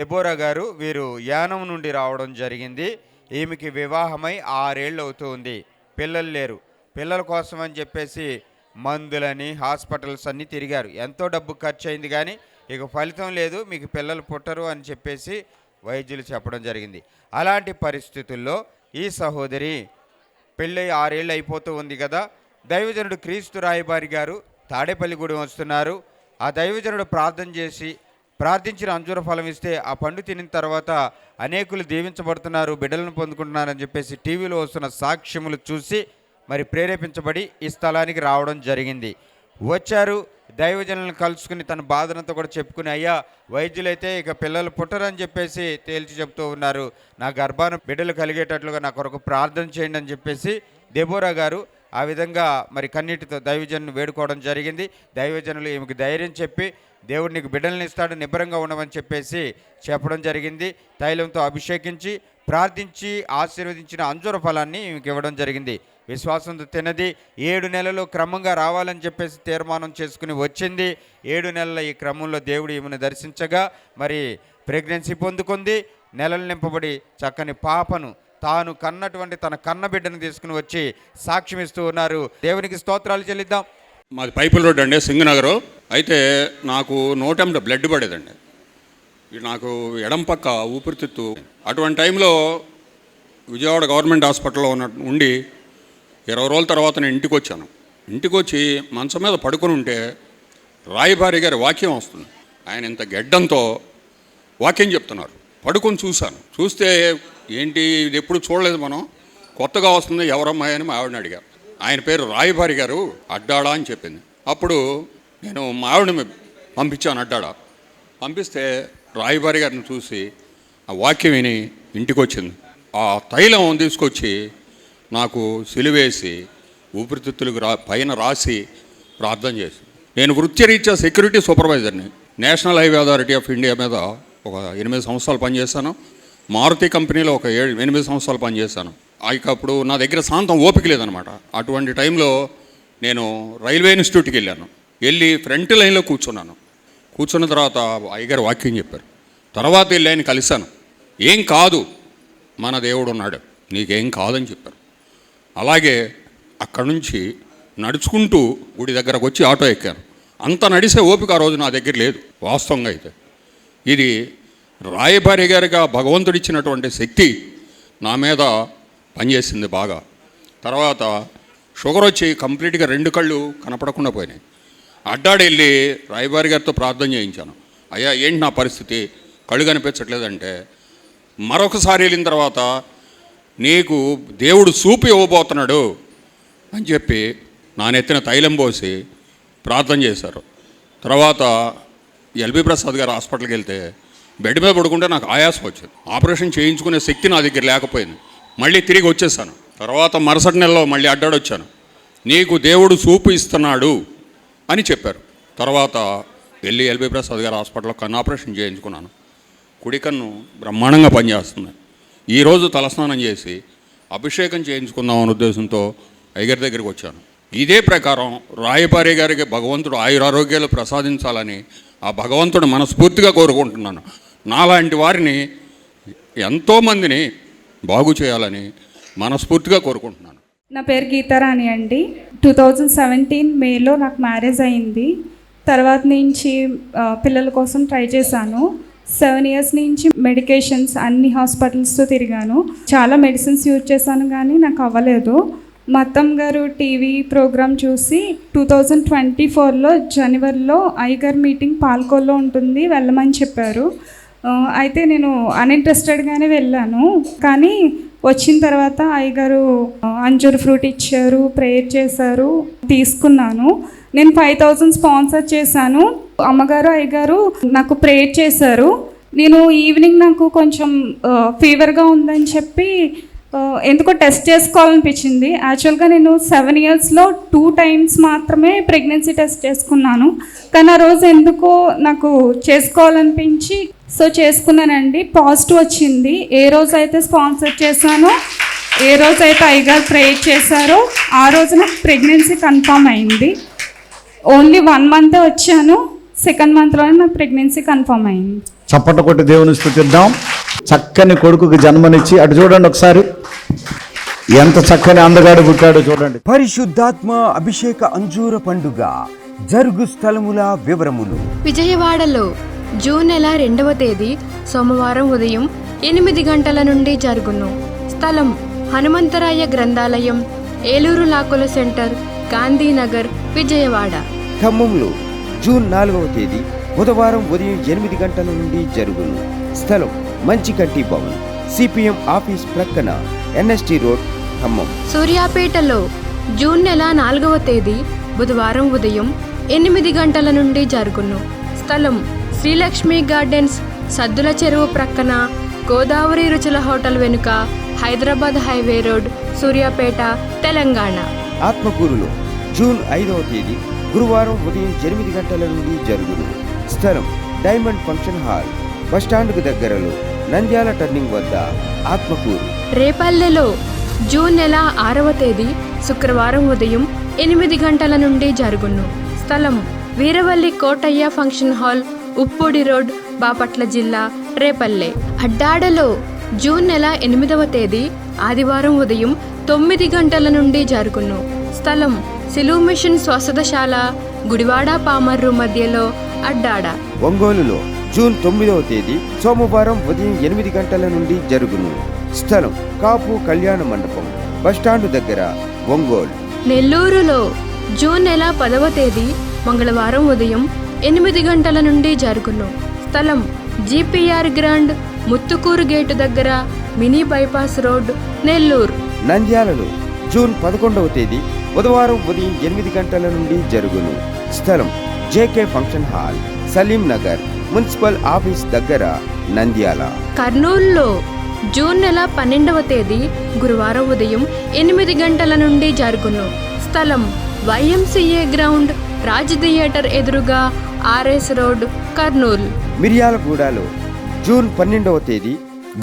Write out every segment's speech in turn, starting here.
ఎబోరా గారు వీరు యానం నుండి రావడం జరిగింది. ఈమెకి వివాహమై ఆరేళ్ళు అవుతుంది పిల్లలు లేరు. పిల్లల కోసం అని చెప్పేసి మందులని హాస్పిటల్స్ అన్నీ తిరిగారు. ఎంతో డబ్బు ఖర్చు అయింది కానీ ఇక ఫలితం లేదు. మీకు పిల్లలు పుట్టరు అని చెప్పేసి వైద్యులు చెప్పడం జరిగింది. అలాంటి పరిస్థితుల్లో ఈ సహోదరి పెళ్ళై ఆరేళ్ళు అయిపోతూ ఉంది కదా. దైవజనుడు క్రీస్తు రాయబారి గారు తాడేపల్లిగూడెం వస్తున్నారు. ఆ దైవజనుడు ప్రార్థన చేసి ప్రార్థించిన అంజూర ఫలం ఇస్తే ఆ పండు తినిన తర్వాత అనేకులు దీవించబడుతున్నారు బిడ్డలను పొందుకుంటున్నారని చెప్పేసి టీవీలో వస్తున్న సాక్ష్యములు చూసి మరి ప్రేరేపించబడి ఈ స్థలానికి రావడం జరిగింది. వచ్చారు దైవజనులను కలుసుకుని తన బాధనంతా కూడా చెప్పుకుని అయ్యా వైద్యులైతే ఇక పిల్లలు పుట్టరని చెప్పేసి తేల్చి చెప్తూ ఉన్నారు. నా గర్భాన బిడ్డలు కలిగేటట్లుగా నా కొరకు ప్రార్థన చేయండి అని చెప్పేసి దెబోరా గారు ఆ విధంగా మరి కన్నీటితో దైవజనుని వేడుకోవడం జరిగింది. దైవజనులు ఈమెకు ధైర్యం చెప్పి దేవుడు నీకు బిడ్డల్ని ఇస్తాడు నిబ్బరంగా ఉండమని చెప్పేసి చెప్పడం జరిగింది. తైలంతో అభిషేకించి ప్రార్థించి ఆశీర్వదించిన అంజూర ఫలాన్ని ఈమెకి ఇవ్వడం జరిగింది. విశ్వాసంతో తినది ఏడు నెలలు క్రమంగా రావాలని చెప్పేసి తీర్మానం చేసుకుని వచ్చింది. ఏడు నెలల ఈ క్రమంలో దేవుడు ఈమెను దర్శించగా మరి ప్రెగ్నెన్సీ పొందుకుంది. నెలలు నింపబడి చక్కని పాపను తాను కన్నటువంటి తన కన్న బిడ్డను తీసుకుని వచ్చి సాక్ష్యం ఇస్తూ ఉన్నారు. దేవునికి స్తోత్రాలు చెల్లిద్దాం. మాది పైపుల్ రోడ్ అండి సింగనగరు. అయితే నాకు నోటెంట బ్లడ్ పడేదండి. నాకు ఎడం పక్క ఊపిరితిత్తు. అటువంటి టైంలో విజయవాడ గవర్నమెంట్ హాస్పిటల్లో ఉన్న ఉండి ఇరవై రోజుల తర్వాత నేను ఇంటికి వచ్చాను. ఇంటికి వచ్చి మంచం మీద పడుకుని ఉంటే రాయబారి గారి వాక్యం వస్తుంది. ఆయన ఇంత గెడ్డంతో వాక్యం చెప్తున్నారు. పడుకొని చూశాను. చూస్తే ఏంటి ఇది ఎప్పుడు చూడలేదు మనం. కొత్తగా వస్తుంది ఎవరమ్మాయి అని మా ఆవిడని అడిగారు ఆయన పేరు రాయబారి గారు అడ్డాడా అని చెప్పింది. అప్పుడు నేను మా ఆవిడని పంపించాను అడ్డాడా పంపిస్తే రాయబారి గారిని చూసి ఆ వాక్యం విని ఇంటికి వచ్చింది ఆ తైలం తీసుకొచ్చి నాకు సిలువేసి ఊపిరితిత్తులకు రా పైన రాసి ప్రార్థన చేసి. నేను వృత్తిరీత్యా security సూపర్వైజర్ని. National Highway Authority of India మీద ఒక ఎనిమిది సంవత్సరాలు పనిచేశాను. మారుతి కంపెనీలో ఒక ఏడు ఎనిమిది సంవత్సరాలు పనిచేశాను. ఆ ఇక అప్పుడు నా దగ్గర సాంతం ఓపిక లేదనమాట. అటువంటి టైంలో నేను రైల్వే ఇన్స్టిట్యూట్కి వెళ్ళాను. వెళ్ళి ఫ్రంట్ లైన్లో కూర్చున్నాను. కూర్చున్న తర్వాత అయ్యగారు వాక్యం చెప్పారు. తర్వాత వెళ్ళి ఆయన కలిశాను. ఏం కాదు మన దేవుడు ఉన్నాడు. నీకేం కాదని చెప్పారు. అలాగే అక్కడి నుంచి నడుచుకుంటూ గుడి దగ్గరకు వచ్చి ఆటో ఎక్కాను. అంత నడిసే ఓపిక ఆ రోజు నా దగ్గర లేదు వాస్తవంగా అయితే. ఇది రాయబారి గారిగా భగవంతుడిచ్చినటువంటి శక్తి నా మీద పనిచేసింది బాగా. తర్వాత షుగర్ వచ్చి కంప్లీట్గా రెండు కళ్ళు కనపడకుండా పోయినాయి. అడ్డాడెళ్ళి రాయబారి గారితో ప్రార్థన చేయించాను. అయ్యా ఏంటి నా పరిస్థితి? కళ్ళు కనిపించట్లేదంటే. మరొకసారి వెళ్ళిన తర్వాత నీకు దేవుడు చూపు ఇవ్వబోతున్నాడు అని చెప్పి నా నెత్తిన తైలం పోసి ప్రార్థన చేశారు. తర్వాత ఎల్బి ప్రసాద్ గారు హాస్పిటల్కి వెళ్తే బెడ్ మీద పడుకుంటే నాకు ఆయాసం వచ్చింది. ఆపరేషన్ చేయించుకునే శక్తి నా దగ్గర లేకపోయింది. మళ్ళీ తిరిగి వచ్చేసాను. తర్వాత మరుసటి నెలలో మళ్ళీ అడ్డాడొచ్చాను. నీకు దేవుడు చూపు ఇస్తున్నాడు అని చెప్పారు. తర్వాత వెళ్ళి ఎల్బీ ప్రసాద్ గారు హాస్పిటల్లో కన్ను ఆపరేషన్ చేయించుకున్నాను. కుడి కన్ను బ్రహ్మాండంగా పనిచేస్తుంది. ఈరోజు తలస్నానం చేసి అభిషేకం చేయించుకుందాం అనే ఉద్దేశంతో అయ్యగారి దగ్గరికి వచ్చాను. ఇదే ప్రకారం రాయపారి గారికి భగవంతుడు ఆయురారోగ్యాలు ప్రసాదించాలని ఆ భగవంతుడు మనస్ఫూర్తిగా కోరుకుంటున్నాను. నాలాంటి వారిని ఎంతోమందిని బాగు చేయాలని మనస్ఫూర్తిగా కోరుకుంటున్నాను. నా పేరు గీతారాణి అండి. టూ థౌజండ్ సెవెంటీన్ మేలో నాకు మ్యారేజ్ అయింది. తర్వాత నుంచి పిల్లల కోసం ట్రై చేశాను. సెవెన్ ఇయర్స్ నుంచి మెడికేషన్స్ అన్ని హాస్పిటల్స్తో తిరిగాను. చాలా మెడిసిన్స్ యూజ్ చేశాను కానీ నాకు అవ్వలేదు. మా అత్తమ్మ గారు టీవీ ప్రోగ్రామ్ చూసి టూ థౌజండ్ ట్వంటీ ఫోర్లో జనవరిలో ఐగర్ మీటింగ్ పాల్కోల్లో ఉంటుంది వెళ్ళమని చెప్పారు. అయితే నేను అన్ఇంట్రెస్టెడ్గానే వెళ్ళాను. కానీ వచ్చిన తర్వాత అయ్యగారు అంజూర్ అంజూరు ఫ్రూట్ ఇచ్చారు ప్రేయర్ చేశారు తీసుకున్నాను. నేను ఫైవ్ థౌజండ్ స్పాన్సర్ చేశాను. అమ్మగారు అయ్యగారు నాకు ప్రేయర్ చేశారు. నేను ఈవినింగ్ నాకు కొంచెం ఫీవర్గా ఉందని చెప్పి ఎందుకో టెస్ట్ చేసుకోవాలనిపించింది. యాక్చువల్గా నేను సెవెన్ ఇయర్స్లో టూ టైమ్స్ మాత్రమే ప్రెగ్నెన్సీ టెస్ట్ చేసుకున్నాను. కానీ ఆ రోజు ఎందుకో నాకు చేసుకోవాలనిపించి సో చేసుకున్నానండి. పాజిటివ్ వచ్చింది. ఏ రోజు అయితే స్పాన్సర్ చేశానో ఏ రోజు అయితే అయ్యగారు ప్రేయర్ చేశారో ఆ రోజు నాకు ప్రెగ్నెన్సీ కన్ఫామ్ అయింది. ఓన్లీ వన్ మంతే వచ్చాను. సెకండ్ మంత్లోనే నాకు ప్రెగ్నెన్సీ కన్ఫామ్ అయింది. చప్పట కొట్టి దేవుని స్థుతిద్దాం. చక్కని కొడుకుకి జన్మనిచ్చి అటు చూడండి ఒకసారి. ఎంత చక్కని అందగాడు పుట్టాడో చూడండి. పరిశుద్ధాత్మ అభిషేక అంజూర పండుగ జరుగు స్థలముల వివరములు. విజయవాడలో జూన్ నెల రెండవ తేదీ సోమవారం ఉదయం ఎనిమిది గంటల నుండి జరుగును. స్థలం హనుమంతరాయ గ్రంథాలయం ఏలూరు లాకుల సెంటర్ గాంధీనగర్ విజయవాడ. ఖమ్మంలో జూన్ నాలుగవ తేదీ బుధవారం ఉదయం ఎనిమిది గంటల నుండి జరుగును. స్థలం మంచికంటి భవన్ సిపిఎం ఆఫీస్ ప్రక్కన ఎన్ఎస్టి రోడ్ ఖమ్మం. సూర్యాపేటలో జూన్ నెల నాలుగవ తేదీ బుధవారం ఉదయం ఎనిమిది గంటల నుండి జరుగును. స్థలం శ్రీలక్ష్మి గార్డెన్స్ సద్దుల చెరువు ప్రక్కన గోదావరి రుచుల హోటల్ వెనుక హైదరాబాద్ హైవే రోడ్ సూర్యాపేట తెలంగాణ. ఆత్మకూరులో జూన్ ఐదవ తేదీ గురువారం ఉదయం ఎనిమిది గంటల నుండి జరుగును. స్థలం డైమండ్ ఫంక్షన్ హాల్ బస్టాండ్కు దగ్గరలో నంద్యాల టర్నింగ్ వద్ద ఆత్మకూరు. రేపల్లెలో జూన్ నెల ఆరవ తేదీ శుక్రవారం ఉదయం ఎనిమిది గంటల నుండి జరుగును. స్థలం Veeravalli Kotaiah function hall Uppodi road Bapatla జిల్లా రేపల్లె. అడ్డాడలో జూన్ నెల ఎనిమిదవ తేదీ ఆదివారం ఉదయం తొమ్మిది గంటల నుండి జరుగును. స్థలం సిలువు మిషన్ స్వసతశాల గుడివాడ పామర్రు మధ్యలో అడ్డాడ. ఒంగోలులో జూన్ తొమ్మిదవ తేదీ సోమవారం ఉదయం ఎనిమిది గంటల నుండి జరుగును. స్థలం కాపు కళ్యాణ మండపం బస్టాండు దగ్గర ఒంగోలు. నెల్లూరులో జూన్ నెల పదవ తేదీ మంగళవారం ఉదయం ఎనిమిది గంటల నుండి జరుగును. స్థలం జీపీఆర్ గ్రాండ్ ముత్తుకూరు గేటు దగ్గర మినీ బైపాస్ రోడ్ నెల్లూరు. నంద్యాలలో జూన్ పదకొండవ తేదీ బుధవారం ఉదయం ఎనిమిది గంటల నుండి జరుగును. స్థలం JK function hall Salim Nagar municipal office దగ్గర నంద్యాల. కర్నూలులో జూన్ నెల పన్నెండవ తేదీ గురువారం ఉదయం ఎనిమిది గంటల నుండి జరుగును. స్థలం వైఎంసీఏ గ్రౌండ్ రాజ్ థియేటర్ ఎదురుగా ఆర్ఎస్ రోడ్ కర్నూలు. మిర్యాలగూడలో జూన్ పన్నెండవ తేదీ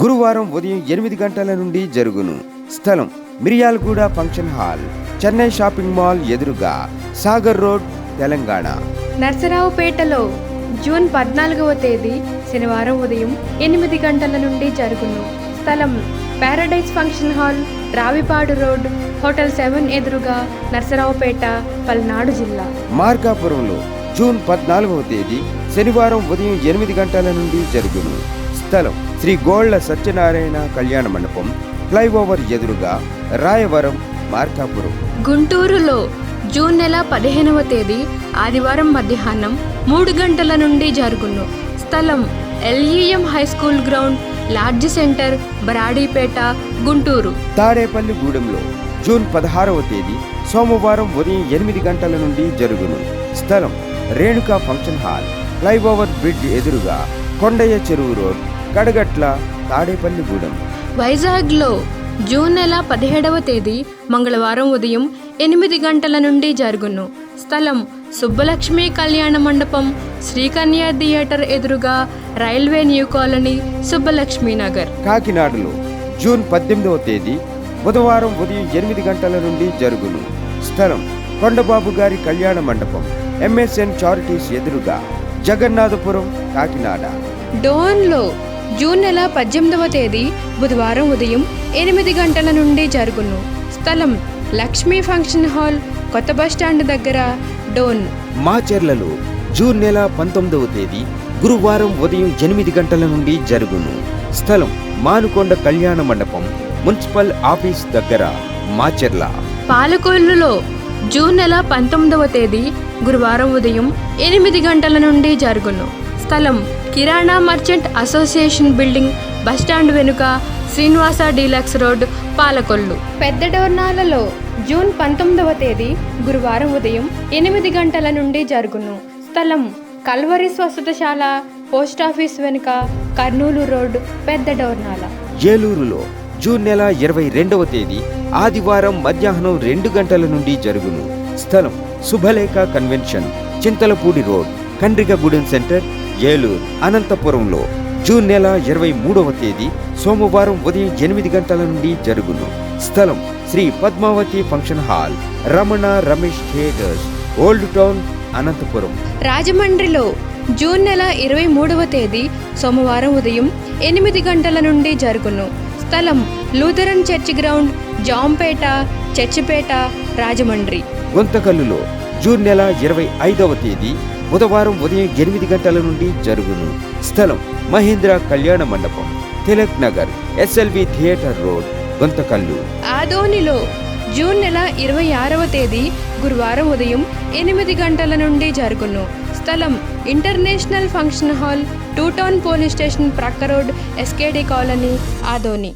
గురువారం ఉదయం ఎనిమిది గంటల నుండి జరుగును. స్థలం Miryalaguda function hall Chennai shopping mall ఎదురుగా సాగర్ రోడ్ తెలంగాణ. నర్సరావుపేటలో జూన్ పద్నాలుగవ తేదీ శనివారం ఉదయం ఎనిమిది గంటల నుండి జరుగును. స్థలం paradise function hall Ravipadu road hotel seven ఎదురుగా నర్సరావుపేట పల్నాడు జిల్లా. మార్కాపురంలో జూన్ పద్నాలుగవ తేదీ శనివారం ఉదయం ఎనిమిది గంటల నుండి జరుగును. స్థలం శ్రీ గోళ్ళ సత్యనారాయణ కళ్యాణ మండపం ఫ్లైఓవర్ ఎదురుగా రాయవరం మార్కాపురం. గుంటూరులో జూన్ నెల పదిహేనవ తేదీ ఆదివారం మధ్యాహ్నం మూడు గంటల నుండి జరుగును. స్థలం LEM high school ground lodge centre Baradipeta Guntur. Tadepalli గూడెంలో June పదహారవ తేదీ సోమవారం ఉదయం ఎనిమిది గంటల నుండి జరుగును. స్థలం Renuka function hall flyover bridge ఎదురుగా కొండయ్య చెరువు రోడ్ కడగట్ల తాడేపల్లిగూడెం. వైజాగ్లో జూన్ నెల పదిహేడవ తేదీ మంగళవారం ఉదయం ఎనిమిది గంటల నుండి జరుగును. స్థలం సుబ్బలక్ష్మి కళ్యాణ మండపం శ్రీకన్య థియేటర్ ఎదురుగా railway new colony Subbalakshmi Nagar. కాకినాడలో జూన్ పద్దెనిమిదవ తేదీ బుధవారం ఉదయం ఎనిమిది గంటల నుండి జరుగును. స్థలం కొండబాబు గారి కళ్యాణ మండపం ఎంఎస్ఎన్ చారిటీస్ ఎదురుగా జగన్నాథపురం కాకినాడ. డోన్లో జూన్ నెల పద్దెనిమిదవ తేదీ బుధవారం ఉదయం ఎనిమిది గంటల నుండి జరుగును. స్థలం లక్ష్మీ ఫంక్షన్ హాల్ కొత్త బస్టాండ్ దగ్గర డోన్ మాచెర్లలో జూన్ నెల పంతొమ్మిదవ తేదీ గురువారం ఉదయం ఎనిమిది గంటల నుండి జరుగును. స్థలం మానుకొండ కళ్యాణ మండపం మున్సిపల్ ఆఫీస్ దగ్గర మాచెర్ల. పాలకొల్లులో జూన్ నెల పంతొమ్మిదవ తేదీ గురువారం ఉదయం ఎనిమిది గంటల నుండి జరుగును. స్థలం kirana merchant association building bus stand వెనుక శ్రీనివాస డీలక్స్ రోడ్ పాలకొల్లు. పెద్ద డోర్నాలలో జూన్ పంతొమ్మిదవ తేదీ గురువారం ఉదయం ఎనిమిది గంటల నుండి జరుగును. స్థలం కల్వరి స్వస్థతశాల పోస్టాఫీస్ వెనుక కర్నూలు రోడ్ పెద్ద డోర్నాల. ఏలూరులో జూన్ నెల ఇరవై రెండవ తేదీ ఆదివారం మధ్యాహ్నం రెండు గంటల నుండి జరుగును. స్థలం Subhalekha convention Chintalapudi road Kandrigagudem centre Eluru అనంతపురంలో జూన్ నెల ఇరవై మూడవ తేదీ సోమవారం ఉదయం ఎనిమిది గంటల నుండి జరుగును. స్థలం Sri Padmavathi function hall Ramana Ramesh theatres old town Anantapuram. రాజమండ్రిలో జూన్ నెల ఇరవై మూడవ తేదీ సోమవారం ఉదయం ఎనిమిది గంటల నుండి జరుగును. స్థలం Lutheran church ground Jampeta Churchipeta Rajahmundry. గుంతకల్లులో June నెల ఇరవై ఐదవ తేదీ బుధవారం ఉదయం ఎనిమిది గంటల నుండి జరుగును. స్థలం Mahendra Kalyana Mandapam Tilak Nagar SLV theatre road. Guntakal. ఆదోనిలో జూన్ నెల ఇరవై ఆరవ తేదీ గురువారం ఉదయం ఎనిమిది గంటల నుండి జరుగును. స్థలం international function hall two town police station ప్రక్క రోడ్ ఎస్కేడి కాలనీ ఆదోని.